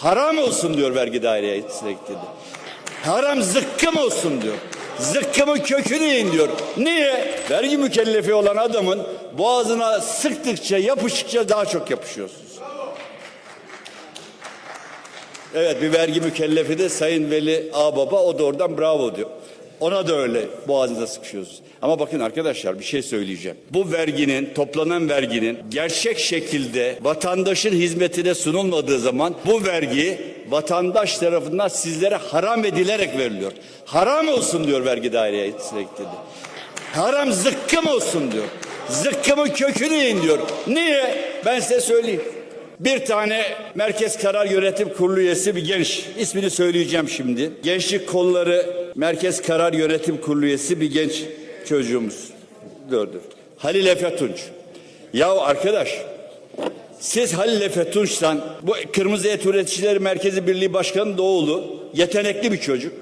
Haram olsun diyor vergi dairesine gittiğinde. Haram zıkkım olsun diyor. Zıkkımın kökünü yiyin diyor. Niye? Vergi mükellefi olan adamın boğazına sıktıkça yapıştıkça daha çok yapışıyorsunuz. Evet bir vergi mükellefi de Sayın Veli Ağbaba o da oradan bravo diyor. Ona da öyle boğazınıza sıkışıyorsunuz. Ama bakın arkadaşlar bir şey söyleyeceğim. Bu verginin, toplanan verginin gerçek şekilde vatandaşın hizmetine sunulmadığı zaman bu vergi vatandaş tarafından sizlere haram edilerek veriliyor. Haram olsun diyor vergi dairesine gittiğinde. Haram zıkkım olsun diyor. Zıkkımın kökünü yiyin diyor. Niye? Ben size söyleyeyim. Bir tane Merkez Karar Yönetim Kurulu üyesi bir genç. ismini söyleyeceğim şimdi. Gençlik Kolları Merkez Karar Yönetim Kurulu üyesi bir genç çocuğumuz. Dur. Halil Efe Tunç. Ya arkadaş siz Halil Efe Tunç'tan bu Kırmızı Et Üreticileri Merkezi Birliği Başkanı da oğlu yetenekli bir çocuk.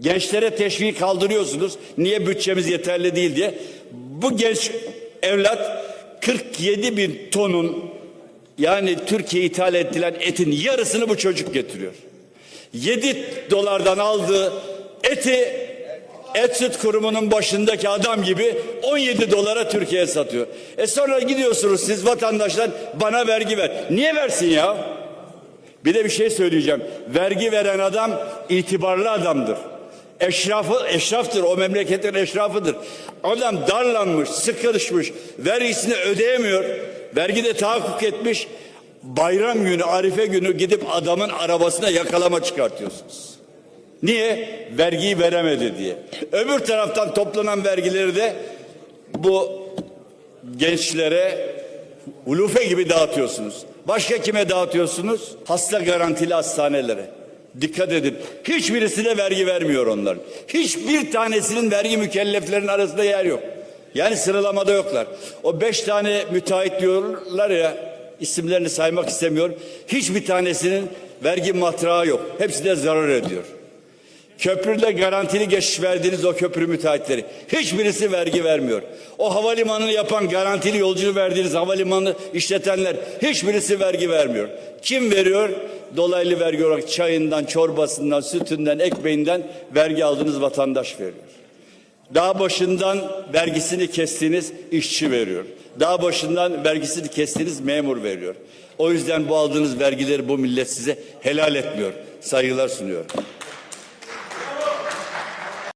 Gençlere teşvik kaldırıyorsunuz. Niye bütçemiz yeterli değil diye. Bu genç evlat 47 bin tonun yani Türkiye ithal edilen etin yarısını bu çocuk getiriyor. 7 dolardan aldığı eti Et Süt Kurumu'nun başındaki adam gibi 17 dolara Türkiye'ye satıyor. E sonra gidiyorsunuz siz vatandaşlar bana vergi ver. Niye versin ya? Bir de bir şey söyleyeceğim. Vergi veren adam itibarlı adamdır. Eşrafı, eşraftır. O memleketin eşrafıdır. Adam darlanmış, sıkışmış, vergisini ödeyemiyor. Vergide tahakkuk etmiş. Bayram günü, arife günü gidip adamın arabasına yakalama çıkartıyorsunuz. Niye? Vergiyi veremedi diye. Öbür taraftan toplanan vergileri de bu gençlere ulufe gibi dağıtıyorsunuz. Başka kime dağıtıyorsunuz? Hasta garantili hastanelere. Dikkat edin. Hiçbirisine vergi vermiyor onların. Hiçbir tanesinin vergi mükelleflerin arasında yer yok. Yani sıralamada yoklar. O beş tane müteahhit diyorlar ya isimlerini saymak istemiyorum. Hiçbir tanesinin vergi matrağı yok. Hepsi de zarar ediyor. Köprüde garantili geçiş verdiğiniz o köprü müteahhitleri. Hiçbirisi vergi vermiyor. O havalimanını yapan garantili yolcu verdiğiniz havalimanı işletenler hiçbirisi vergi vermiyor. Kim veriyor? Dolaylı vergi olarak çayından, çorbasından, sütünden, ekmeğinden vergi aldığınız vatandaş veriyor. Daha başından vergisini kestiğiniz işçi veriyor. Daha başından vergisini kestiğiniz memur veriyor. O yüzden bu aldığınız vergileri bu millet size helal etmiyor. Saygılar sunuyorum.